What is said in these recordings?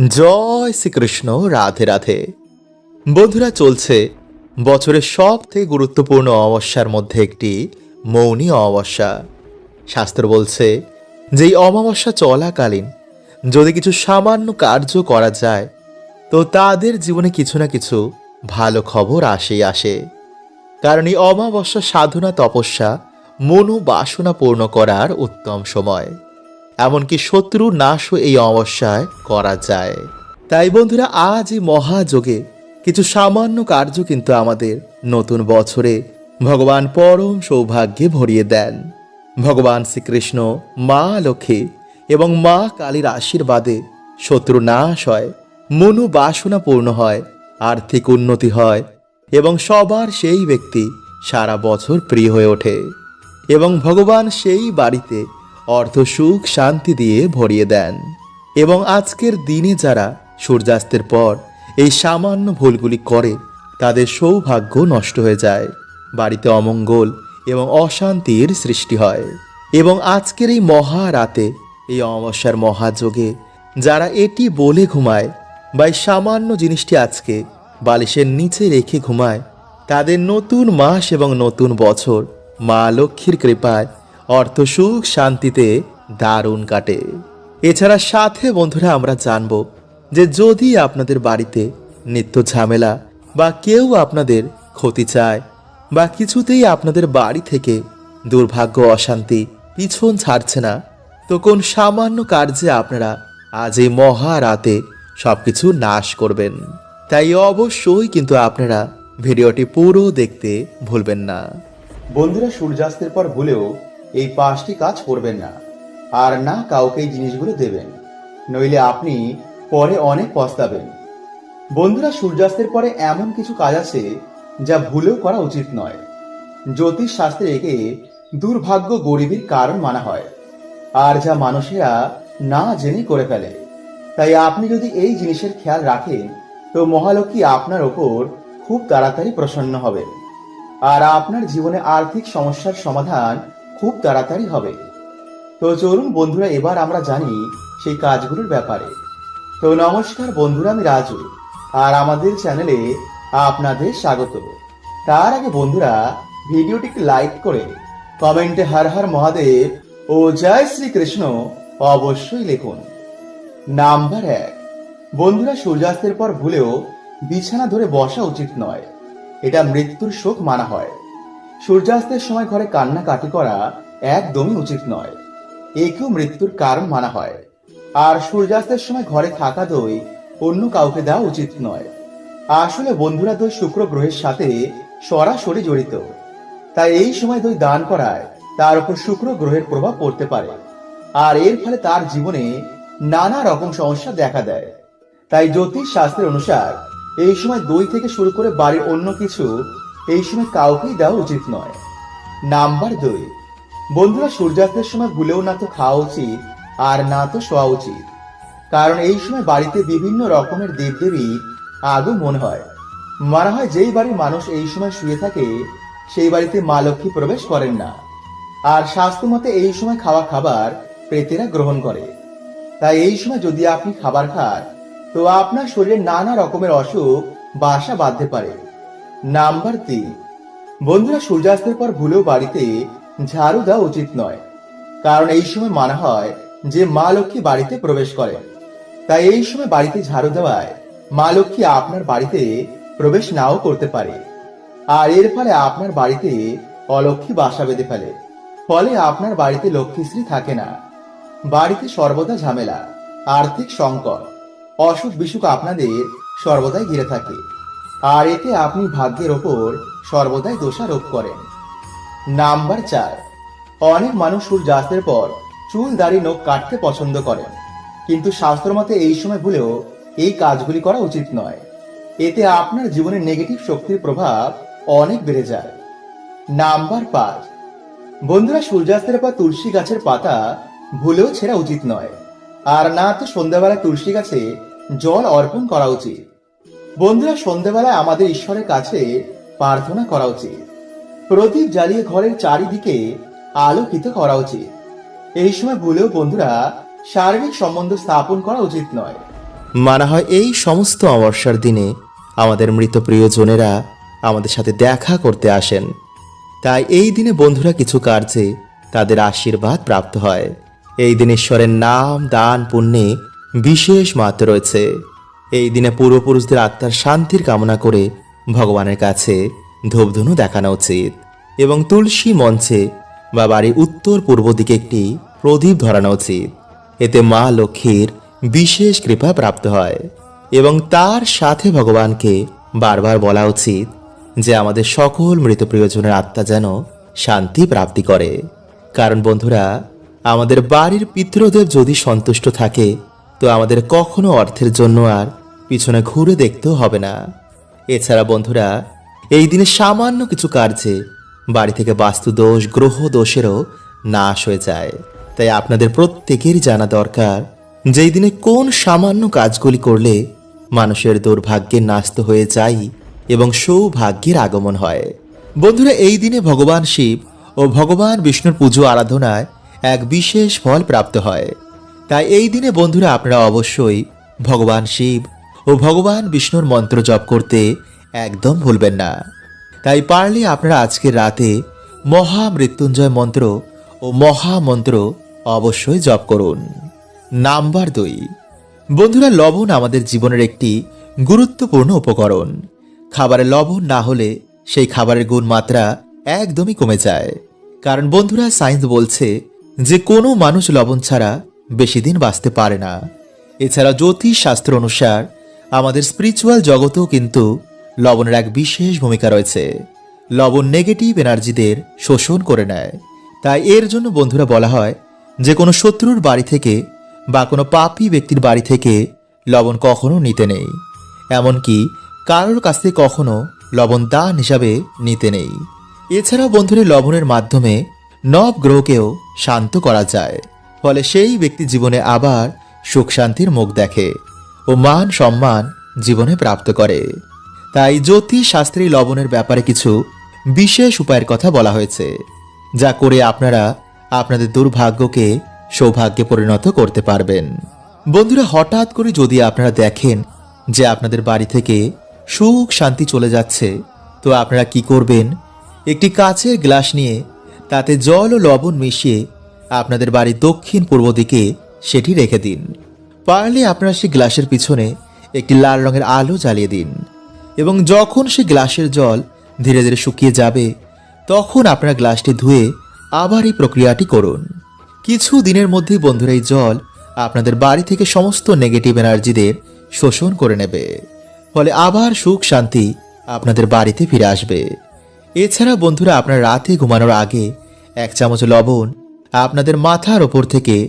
জয় শ্রীকৃষ্ণ, রাধে রাধে। বন্ধুরা, চলছে বছরের সব থেকে গুরুত্বপূর্ণ অমাবস্যার মধ্যে একটি মৌনী অমাবস্যা। শাস্ত্র বলছে যে, এই অমাবস্যা চলাকালীন যদি কিছু সামান্য কার্য করা যায়, তো তাদের জীবনে কিছু না কিছু ভালো খবর আসেই আসে। কারণ এই অমাবস্যা সাধনা, তপস্যা মনু বাসনা পূর্ণ করার উত্তম সময়। এমনকি শত্রু নাশও এই অমাবস্যায় করা যায়। তাই বন্ধুরা, আজ এই মহাযোগে কিছু সামান্য কার্য কিন্তু আমাদের নতুন বছরে ভগবান পরম সৌভাগ্যে ভরিয়ে দেন। ভগবান শ্রীকৃষ্ণ, মা লক্ষ্মী এবং মা কালীর আশীর্বাদে শত্রু নাশ হয়, মনু বাসনা পূর্ণ হয়, আর্থিক উন্নতি হয় এবং সবার সেই ব্যক্তি সারা বছর প্রিয় হয়ে ওঠে। এবং ভগবান সেই বাড়িতে অর্থ সুখ শান্তি দিয়ে ভরিয়ে দেন। এবং আজকের দিনে যারা সূর্যাস্তের পর এই সামান্য ভুলগুলি করে, তাদের সৌভাগ্য নষ্ট হয়ে যায়। বাড়িতে অমঙ্গল এবং অশান্তির সৃষ্টি হয়। এবং আজকের এই মহারাতে, এই অমাবস্যার মহাযোগে যারা এটি বলে ঘুমায় বা এই সামান্য জিনিসটি আজকে বালিশের নিচে রেখে ঘুমায়, তাদের নতুন মাস এবং নতুন বছর মা লক্ষ্মীর কৃপায় অর্থ, সুখ, শান্তিতে দারুণ কাটে। এছাড়া সাথে, বন্ধুরা, আমরা জানব যে যদি আপনাদের বাড়িতে নিত্য ঝামেলা বা কেউ আপনাদের ক্ষতি চায় বা কিছুতেই আপনাদের বাড়ি থেকে দুর্ভাগ্য, অশান্তি পিছন ছাড়ছে না, তো কোন সামান্য কার্যে আপনারা আজ এই মহারাতে সবকিছু নাশ করবেন। তাই অবশ্যই কিন্তু আপনারা ভিডিওটি পুরো দেখতে ভুলবেন না। বন্ধুরা, সূর্যাস্তের পর ভুলেও এই পাঁচটি কাজ করবেন না, আর না কাউকে এই জিনিসগুলো দেবেন। নইলে আপনি পরে অনেক পস্তাবেন। বন্ধুরা, সূর্যাস্তের পরে এমন কিছু কাজ আছে যা ভুলেও করা উচিত নয়। জ্যোতিষ শাস্ত্রে একে দুর্ভাগ্য গরিবের কারণ মানা হয়, আর যা মানুষেরা না জেনে করে ফেলে। তাই আপনি যদি এই জিনিসের খেয়াল রাখেন, তো মহালক্ষ্মী আপনার ওপর খুব তাড়াতাড়ি প্রসন্ন হবেন, আর আপনার জীবনে আর্থিক সমস্যার সমাধান খুব তাড়াতাড়ি হবে। তো চলুন বন্ধুরা, এবার আমরা জানি সেই কাজগুলোর ব্যাপারে। তো নমস্কার বন্ধুরা, আমি রাজু, আর আমাদের চ্যানেলে আপনাদের স্বাগত। তার আগে বন্ধুরা, ভিডিওটিকে লাইক করে কমেন্টে হর হর মহাদেব ও জয় শ্রীকৃষ্ণ অবশ্যই লিখুন। নাম্বার এক, বন্ধুরা, সূর্যাস্তের পর ভুলেও বিছানা ধরে বসা উচিত নয়। এটা মৃত্যুর শোক মানা হয়। সূর্যাস্তের সময় ঘরে কান্নাকাটি করা একদমই উচিত নয়। একেও মৃত্যুর কারণ মানা হয়। আর সূর্যাস্তের সময় ঘরে থাকা দই অন্য কাউকে দেওয়া উচিত নয়। আসলে বন্ধুরা দই শুক্র গ্রহের সাথে সরাসরি জড়িত। তাই এই সময় দই দান করায় তার উপর শুক্র গ্রহের প্রভাব পড়তে পারে। আর এর ফলে তার জীবনে নানা রকম সমস্যা দেখা দেয়। তাই জ্যোতিষ শাস্ত্রের অনুসার এই সময় দই থেকে শুরু করে বাড়ির অন্য কিছু এই সময় কাউকেই দেওয়া উচিত নয়। নাম্বার দুই, বন্ধুরা সূর্যাস্তের সময় ভুলেও না তো খাওয়া উচিত আর না তো শোয়া উচিত। কারণ এই সময় বাড়িতে বিভিন্ন রকমের দেবদেবী আগমন হয়। মানা হয় যেই বাড়ির মানুষ এই সময় শুয়ে থাকে, সেই বাড়িতে মা লক্ষ্মী প্রবেশ করেন না। আর স্বাস্থ্য মতে এই সময় খাওয়া খাবার প্রেতেরা গ্রহণ করে। তাই এই সময় যদি আপনি খাবার খান, তো আপনার শরীরে নানা রকমের অসুখ, বাসা বাঁধতে পারে। নাম্বার তিন। বন্ধুরা, সূর্যাস্তের পর ভুলেও বাড়িতে ঝাড়ু দেওয়া উচিত নয়। কারণ এই সময় মানা হয় যে মা লক্ষ্মী বাড়িতে প্রবেশ করে। তাই এই সময় বাড়িতে ঝাড়ু দেওয়ায় মা লক্ষ্মী আপনার বাড়িতে প্রবেশ নাও করতে পারে। আর এর ফলে আপনার বাড়িতে অলক্ষ্মী বাসা বেঁধে ফেলে। ফলে আপনার বাড়িতে লক্ষ্মীশ্রী থাকে না। বাড়িতে সর্বদা ঝামেলা, আর্থিক সংকট অসুখ বিসুখ আপনাদের সর্বদাই ঘিরে থাকে। আর এতে আপনি ভাগ্যের ওপর সর্বদাই দোষারোপ করেন। নাম্বার চার, অনেক মানুষ সূর্যাস্তের পর চুল দাড়ি নখ কাটতে পছন্দ করেন। কিন্তু শাস্ত্রমতে এই সময় ভুলেও এই কাজগুলি করা উচিত নয়। এতে আপনার জীবনে নেগেটিভ শক্তির প্রভাব অনেক বেড়ে যায়। নাম্বার পাঁচ, বন্ধুরা সূর্যাস্তের পর তুলসী গাছের পাতা ভুলেও ছেঁড়া উচিত নয়। আর না তো সন্ধ্যাবেলা তুলসী গাছে জল অর্পণ করা উচিত। বন্ধুরা সন্ধ্যাবেলায় আমাদের ঈশ্বরের কাছে প্রার্থনা করা উচিত। প্রদীপ জ্বালিয়ে ঘরের চারিদিকে আলোকিত করা উচিত। এই সময় ভুলেও বন্ধুরা, শারীরিক সম্বন্ধ স্থাপন করা উচিত নয়। মানা হয় এই সমস্ত অমাবস্যার দিনে আমাদের মৃত প্রিয়জনেরা আমাদের সাথে দেখা করতে আসেন। তাই এই দিনে বন্ধুরা কিছু কার্যে তাদের আশীর্বাদ প্রাপ্ত হয়। এই দিন ঈশ্বরের নাম, দান, পুণ্যে বিশেষ মাত্র রয়েছে। এই দিনে পূর্বপুরুষদের আত্মার শান্তির কামনা করে ভগবানের কাছে ধূপধনু দেখানো উচিত এবং তুলসী মঞ্চে বা বাড়ির উত্তর পূর্ব দিকে একটি প্রদীপ ধরানো উচিত। এতে মা লক্ষ্মীর বিশেষ কৃপা প্রাপ্ত হয় এবং তার সাথে ভগবানকে বারবার বলা উচিত যে আমাদের সকল মৃত প্রিয়জনের আত্মা যেন শান্তি প্রাপ্তি করে। কারণ বন্ধুরা, আমাদের বাড়ির পিতৃদেব যদি সন্তুষ্ট থাকে, তো আমাদের কখনো অর্থের জন্য আর পিছনে ঘুরে দেখতেও হবে না। এছাড়া বন্ধুরা, এই দিনে সামান্য কিছু কার্যে বাড়ি থেকে বাস্তু দোষ গ্রহ দোষেরও নাশ হয়ে যায়। তাই আপনাদের প্রত্যেকেরই জানা দরকার যেই দিনে কোন সামান্য কাজগুলি করলে মানুষের দুর্ভাগ্যে নাস্ত হয়ে যায় এবং সৌভাগ্যের আগমন হয়। বন্ধুরা, এই দিনে ভগবান শিব ও ভগবান বিষ্ণুর পুজো আরাধনায় এক বিশেষ ফল প্রাপ্ত হয়। তাই এই দিনে বন্ধুরা, আপনারা অবশ্যই ভগবান শিব ও ভগবান বিষ্ণুর মন্ত্র জপ করতে একদম ভুলবেন না। তাই পারলে আপনারা আজকের রাতে মহামৃত্যুঞ্জয় মন্ত্র ও মহামন্ত্র অবশ্যই জপ করুন। নাম্বার দুই। বন্ধুরা, লবণ আমাদের জীবনের একটি গুরুত্বপূর্ণ উপকরণ। খাবারে লবণ না হলে সেই খাবারের গুণমাত্রা একদমই কমে যায়। কারণ বন্ধুরা, সায়েন্স বলছে যে কোনো মানুষ লবণ ছাড়া বেশি দিন বাঁচতে পারে না। এছাড়া জ্যোতিষ শাস্ত্র অনুসার আমাদের স্পিরিচুয়াল জগতেও কিন্তু লবণের এক বিশেষ ভূমিকা রয়েছে। লবণ নেগেটিভ এনার্জিদের শোষণ করে নেয়। তাই এর জন্য বন্ধুরা বলা হয়, যে কোনো শত্রুর বাড়ি থেকে বা কোনো পাপী ব্যক্তির বাড়ি থেকে লবণ কখনো নিতে নেই। এমনকি কারোর কাছ থেকে কখনো লবণ দান হিসাবে নিতে নেই। এছাড়াও বন্ধুরা, লবণের মাধ্যমে নব গ্রহকেও শান্ত করা যায়। ফলে সেই ব্যক্তি জীবনে আবার সুখ শান্তির মুখ দেখে। ও মান সম্মান জীবনে প্রাপ্ত করে। তাই জ্যোতিষ শাস্ত্রী লবণের ব্যাপারে কিছু বিশেষ উপায়ের কথা বলা হয়েছে, যা করে আপনারা আপনাদের দুর্ভাগ্যকে সৌভাগ্যে পরিণত করতে পারবেন। বন্ধুরা, হঠাৎ করে যদি আপনারা দেখেন যে আপনাদের বাড়ি থেকে সুখ শান্তি চলে যাচ্ছে, তো আপনারা কি করবেন? একটি কাচের গ্লাস নিয়ে তাতে জল ও লবণ মিশিয়ে আপনাদের বাড়ির দক্ষিণ পূর্ব দিকে সেটি রেখে দিন। পারলে আপনারা সেই গ্লাসের পিছনে একটি লাল রঙের আলো জ্বালিয়ে দিন। এবং যখন সেই গ্লাসের জল ধীরে ধীরে শুকিয়ে যাবে, তখন আপনারা গ্লাসটি ধুয়ে আবার এই প্রক্রিয়াটি করুন। কিছু দিনের মধ্যেই বন্ধুরা এই জল আপনাদের বাড়ি থেকে সমস্ত নেগেটিভ এনার্জিদের শোষণ করে নেবে। ফলে আবার সুখ শান্তি আপনাদের বাড়িতে ফিরে আসবে। এছাড়া বন্ধুরা আপনার রাতে ঘুমানোর আগে এক চামচ লবণ আপনাদের মাথার ওপর থেকে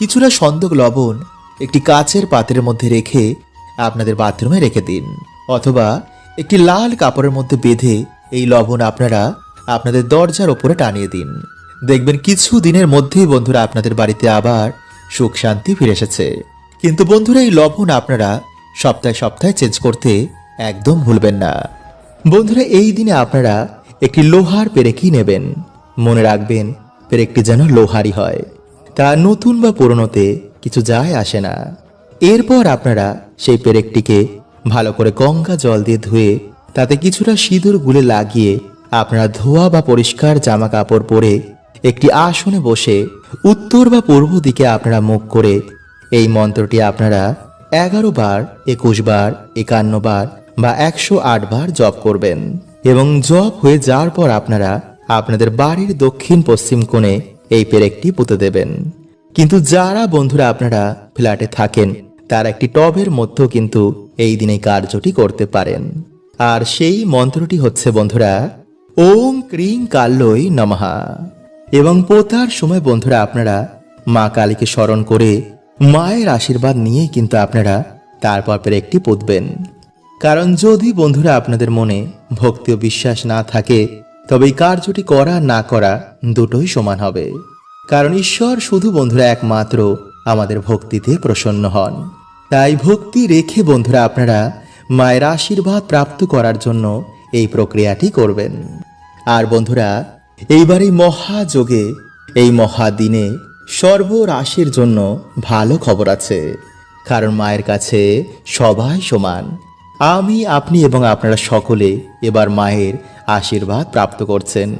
কিছুটা সন্দক লবণ একটি কাচের পাত্রের মধ্যে রেখে আপনাদের বাথরুমে রেখে দিন। অথবা একটি লাল কাপড়ের মধ্যে বেঁধে এই লবণ আপনারা আপনাদের দরজার ওপরে টানিয়ে দিন। দেখবেন কিছু দিনের মধ্যেই বন্ধুরা আপনাদের বাড়িতে আবার সুখ শান্তি ফিরে এসেছে। কিন্তু বন্ধুরা, এই লবণ আপনারা সপ্তাহে সপ্তাহে চেঞ্জ করতে একদম ভুলবেন না। বন্ধুরা, এই দিনে আপনারা একটি লোহার পেরেকই নেবেন। মনে রাখবেন, পেরেকটি যেন লোহারই হয়। তা নতুন বা পুরনোতে কিছু যায় আসে না। এরপর আপনারা সেই পেরেকটিকে ভালো করে গঙ্গা জল দিয়ে ধুয়ে তাতে কিছুটা সিঁদুর গুলে লাগিয়ে আপনারা ধোয়া বা পরিষ্কার জামা কাপড় পরে একটি আসনে বসে উত্তর বা পূর্ব দিকে আপনারা মুখ করে এই মন্ত্রটি আপনারা এগারো বার, একুশ বার, একান্ন বার বা একশো আট বার জপ করবেন এবং জপ হয়ে যাওয়ার পর আপনারা আপনাদের বাড়ির দক্ষিণ পশ্চিম কোণে এই পেরেকটি পুঁতে দেবেন। কিন্তু যারা বন্ধুরা আপনারা ফ্ল্যাটে থাকেন, তার একটি টবের মধ্যেও কিন্তু এই দিনে কার্যটি করতে পারেন। আর সেই মন্ত্রটি হচ্ছে, বন্ধুরা ওং ক্রিং কাল্লই নমহা এবং পোতার সময়, বন্ধুরা, আপনারা মা কালীকে স্মরণ করে মায়ের আশীর্বাদ নিয়েই কিন্তু আপনারা তারপর পর একটি পুঁতবেন। কারণ যদি, বন্ধুরা, আপনাদের মনে ভক্তি ও বিশ্বাস না থাকে তবে এই কার্যটি করা না করা দুটোই সমান হবে। কারণ ঈশ্বর শুধু বন্ধুরা একমাত্র আমাদের ভক্তিতে প্রসন্ন হন। তাই ভক্তি রেখে বন্ধুরা আপনারা মায়ের আশীর্বাদ প্রাপ্ত করার জন্য এই প্রক্রিয়াটি করবেন। আর বন্ধুরা, এইবার এই মহাযোগে, এই মহাদিনে সর্বরাশির জন্য ভালো খবর আছে। কারণ মায়ের কাছে সবাই সমান। আমি, আপনি এবং আপনারা সকলে এবার মায়ের আশীর্বাদ প্রাপ্ত করছেন।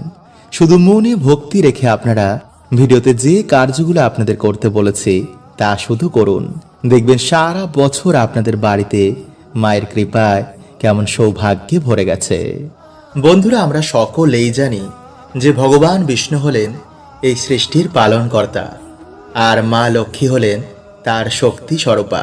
শুধু মনে ভক্তি রেখে আপনারা ভিডিওতে যে কার্যগুলো আপনাদের করতে বলেছি, তা শুধু করুন। দেখবেন সারা বছর আপনাদের বাড়িতে মায়ের কৃপায় কেমন সৌভাগ্যে ভরে গেছে। বন্ধুরা, আমরা সকলেই জানি যে ভগবান বিষ্ণু হলেন এই সৃষ্টির পালনকর্তা, আর মা লক্ষ্মী হলেন তার শক্তি স্বরূপা।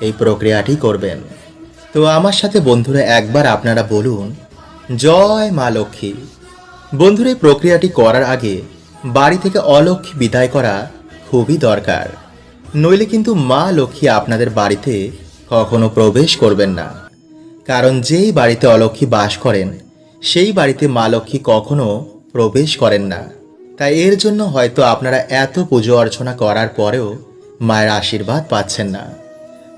এই প্রক্রিয়াটি করবেন। তো আমার সাথে বন্ধুরা একবার আপনারা বলুন, জয় মা লক্ষ্মী। বন্ধুরা, এই প্রক্রিয়াটি করার আগে বাড়ি থেকে অলক্ষ্মী বিদায় করা খুবই দরকার। নইলে কিন্তু মা লক্ষ্মী আপনাদের বাড়িতে কখনো প্রবেশ করবেন না। কারণ যেই বাড়িতে অলক্ষ্মী বাস করেন, সেই বাড়িতে মা লক্ষ্মী কখনো প্রবেশ করেন না। তাই এর জন্য হয়তো আপনারা এত পুজো অর্চনা করার পরেও মায়ের আশীর্বাদ পাচ্ছেন না।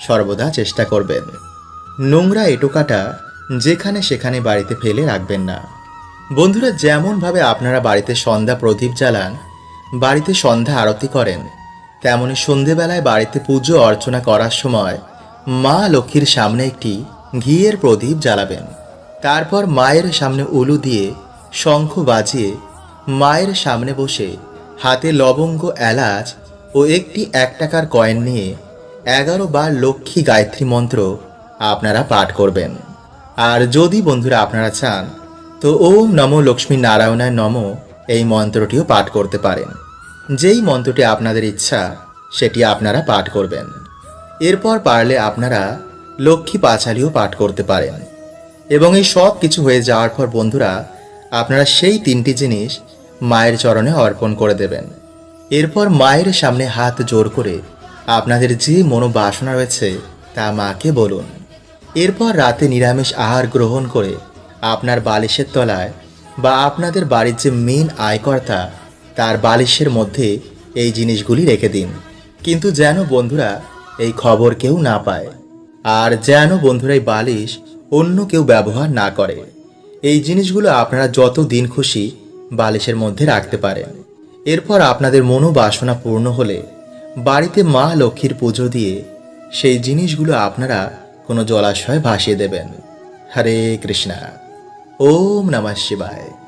সর্বদা চেষ্টা করবেন। নোংরা এটোকাটা যেখানে সেখানে বাড়িতে ফেলে রাখবেন না। বন্ধুরা, যেমনভাবে আপনারা বাড়িতে সন্ধ্যা প্রদীপ জ্বালান, বাড়িতে সন্ধ্যা আরতি করেন, তেমনি সন্ধেবেলায় বাড়িতে পুজো অর্চনা করার সময় মা লক্ষ্মীর সামনে একটি ঘিয়ের প্রদীপ জ্বালাবেন। তারপর মায়ের সামনে উলু দিয়ে শঙ্খ বাজিয়ে মায়ের সামনে বসে হাতে লবঙ্গ, এলাচ ও একটি এক টাকার কয়েন নিয়ে এগারো বার লক্ষ্মী গায়ত্রী মন্ত্র আপনারা পাঠ করবেন। আর যদি বন্ধুরা আপনারা চান, তো ওম নমো লক্ষ্মী নারায়ণায় নম এই মন্ত্রটিও পাঠ করতে পারেন। যেই মন্ত্রটি আপনাদের ইচ্ছা, সেটি আপনারা পাঠ করবেন। এরপর পারলে আপনারা লক্ষ্মী পাঁচালিও পাঠ করতে পারেন। এবং এই সব কিছু হয়ে যাওয়ার পর বন্ধুরা, আপনারা সেই তিনটি জিনিস মায়ের চরণে অর্পণ করে দেবেন। এরপর মায়ের সামনে হাত জোর করে আপনাদের যে মনোবাসনা রয়েছে, তা মাকে বলুন। এরপর রাতে নিরামিষ আহার গ্রহণ করে আপনার বালিশের তলায় বা আপনাদের বাড়ির যে মেন আয়কর্তা, তার বালিশের মধ্যে এই জিনিসগুলি রেখে দিন। কিন্তু যেন বন্ধুরা এই খবর কেউ না পায়, আর যেন বন্ধুরা এই বালিশ অন্য কেউ ব্যবহার না করে। এই জিনিসগুলো আপনারা যত দিন খুশি বালিশের মধ্যে রাখতে পারেন। এরপর আপনাদের মনোবাসনা পূর্ণ হলে বাড়িতে মা লক্ষ্মীর পুজো দিয়ে সেই জিনিসগুলো আপনারা কোনো জলাশয়ে ভাসিয়ে দেবেন। হরে কৃষ্ণা। ওম নমঃ শিবায়।